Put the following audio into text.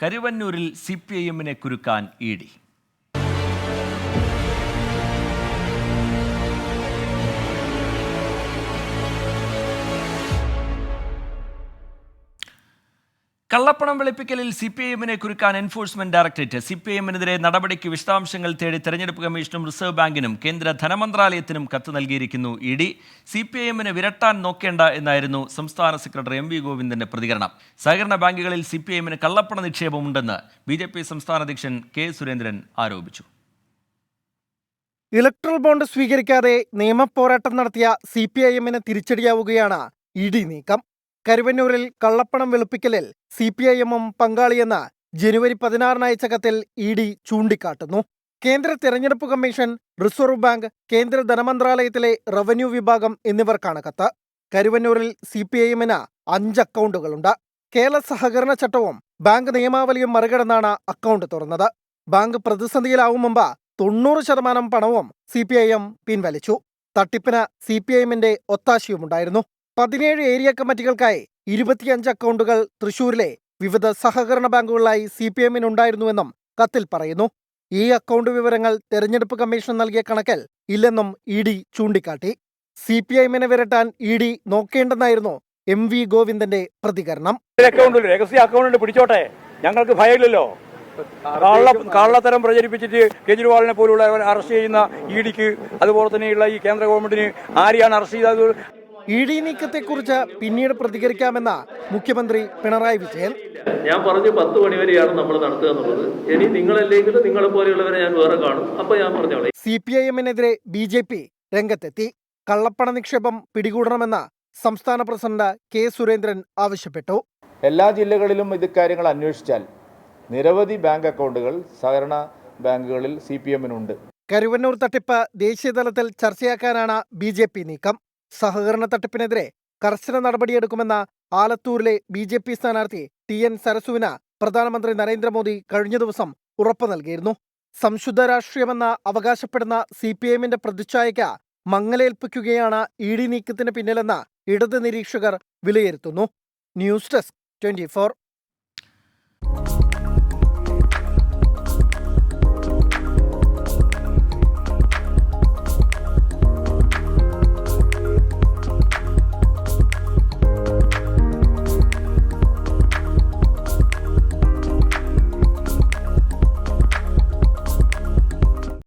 കരുവന്നൂരിൽ C P I എമ്മിനെ കുരുക്കാൻ E D. കള്ളപ്പണം വെളുപ്പിക്കലിൽ C P എമ്മിനെ കുരുക്കാൻ എൻഫോഴ്സ്മെന്റ് ഡയറക്ടറേറ്റ്. സി പി എമ്മിനെതിരെ നടപടിക്ക് വിശദാംശങ്ങൾ തേടി തെരഞ്ഞെടുപ്പ് കമ്മീഷനും റിസർവ് ബാങ്കിനും കേന്ദ്ര ധനമന്ത്രാലയത്തിനും കത്ത് നൽകിയിരിക്കുന്നു ഇ ഡി. സി പി എമ്മിനെ വിരട്ടാൻ നോക്കേണ്ട എന്നായിരുന്നു സംസ്ഥാന സെക്രട്ടറി എം വി ഗോവിന്ദന്റെ പ്രതികരണം. സഹകരണ ബാങ്കുകളിൽ സി പി എമ്മിന് കള്ളപ്പണ നിക്ഷേപമുണ്ടെന്ന് ബി ജെ പി സംസ്ഥാന അധ്യക്ഷൻ കെ സുരേന്ദ്രൻ ആരോപിച്ചു. ഇലക്ട്രൽ ബോണ്ട് സ്വീകരിക്കാതെ നിയമപോരാട്ടം നടത്തിയ സി പി ഐ എമ്മിന് തിരിച്ചടിയാവുകയാണ് ഇ ഡി നീക്കം. കരുവന്നൂരിൽ കള്ളപ്പണം വെളുപ്പിക്കലിൽ സി പി ഐ എമ്മും പങ്കാളിയെന്ന് ജനുവരി പതിനാറിന് അയച്ച കത്തിൽ ഇ ഡി ചൂണ്ടിക്കാട്ടുന്നു. കേന്ദ്ര തെരഞ്ഞെടുപ്പ് കമ്മീഷൻ റിസർവ് ബാങ്ക് കേന്ദ്ര ധനമന്ത്രാലയത്തിലെ റവന്യൂ വിഭാഗം എന്നിവർക്കാണ് കത്ത്. കരുവന്നൂരിൽ സി പി ഐ എമ്മിന് അഞ്ച് അക്കൗണ്ടുകളുണ്ട്. കേരള സഹകരണ ചട്ടവും ബാങ്ക് നിയമാവലിയും മറികടന്നാണ് അക്കൗണ്ട് തുറന്നത്. ബാങ്ക് പ്രതിസന്ധിയിലാവും മുമ്പ് തൊണ്ണൂറ് ശതമാനം പണവും സി പി ഐ എം പിൻവലിച്ചു. തട്ടിപ്പിന് സി പി ഐ എമ്മിന്റെ ഒത്താശയുമുണ്ടായിരുന്നു. പതിനേഴ് ഏരിയ കമ്മിറ്റികൾക്കായി ഇരുപത്തിയഞ്ച് അക്കൗണ്ടുകൾ തൃശൂരിലെ വിവിധ സഹകരണ ബാങ്കുകളിലായി സി പി എമ്മിനുണ്ടായിരുന്നുവെന്നും കത്തിൽ പറയുന്നു. ഈ അക്കൗണ്ട് വിവരങ്ങൾ തെരഞ്ഞെടുപ്പ് കമ്മീഷൻ നൽകിയ കണക്കിൽ ഇല്ലെന്നും ഇ ഡി ചൂണ്ടിക്കാട്ടി. സി പി ഐ വിരട്ടാൻ ഇ ഡി നോക്കേണ്ടെന്നായിരുന്നു എം വി ഗോവിന്ദന്റെ പ്രതികരണം. അക്കൗണ്ട് രഹസ്യ അക്കൗണ്ട് പിടിച്ചോട്ടെ. ഞങ്ങൾക്ക് ഭയമില്ലല്ലോ. കള്ള കള്ളത്തരം പ്രചരിപ്പിച്ചിട്ട് കെജ്രിവാളിനെ പോലുള്ള അറസ്റ്റ് ചെയ്യുന്ന ഇ ഡിക്ക് അതുപോലെ തന്നെയുള്ള ഈ കേന്ദ്ര ഗവൺമെന്റിന് ആരെയാണ് അറസ്റ്റ് ചെയ്തത്? ഇ ഡി നീക്കത്തെക്കുറിച്ച് പിന്നീട് പ്രതികരിക്കാമെന്ന മുഖ്യമന്ത്രി പിണറായി വിജയൻ. ഞാൻ പറഞ്ഞു പത്ത് മണിവരെയാണ് നമ്മൾ നടത്തുക എന്നുള്ളത്. ഇനി നിങ്ങളല്ലെങ്കിൽ നിങ്ങളെ പോലെയുള്ളവരെ ഞാൻ വേറെ കാണും. അപ്പൊ ഞാൻ പറഞ്ഞോളെ. സി പി ഐ എമ്മിനെതിരെ ബി ജെ പി രംഗത്തെത്തി. കള്ളപ്പണ നിക്ഷേപം പിടികൂടണമെന്ന സംസ്ഥാന പ്രസിഡന്റ് കെ സുരേന്ദ്രൻ ആവശ്യപ്പെട്ടു. എല്ലാ ജില്ലകളിലും ഇത് കാര്യങ്ങൾ അന്വേഷിച്ചാൽ നിരവധി ബാങ്ക് അക്കൗണ്ടുകൾ സഹകരണ ബാങ്കുകളിൽ സി പി എമ്മിനുണ്ട് കരുവന്നൂർ തട്ടിപ്പ് ദേശീയതലത്തിൽ ചർച്ചയാക്കാനാണ് ബി ജെ പി നീക്കം. സഹകരണ തട്ടിപ്പിനെതിരെ കർശന നടപടിയെടുക്കുമെന്ന ആലത്തൂരിലെ ബി ജെ പി സ്ഥാനാർത്ഥി ടി എൻ സരസുവിന് പ്രധാനമന്ത്രി നരേന്ദ്രമോദി കഴിഞ്ഞ ദിവസം ഉറപ്പ് നൽകിയിരുന്നു. സംശുദ്ധ രാഷ്ട്രീയമെന്ന് അവകാശപ്പെടുന്ന സി പി എമ്മിന്റെ പ്രതിച്ഛായയ്ക്ക് മങ്ങലേൽപ്പിക്കുകയാണ് ഇ ഡി നീക്കത്തിന് പിന്നിലെന്ന് ഇടത് നിരീക്ഷകർ വിലയിരുത്തുന്നു. News desk twenty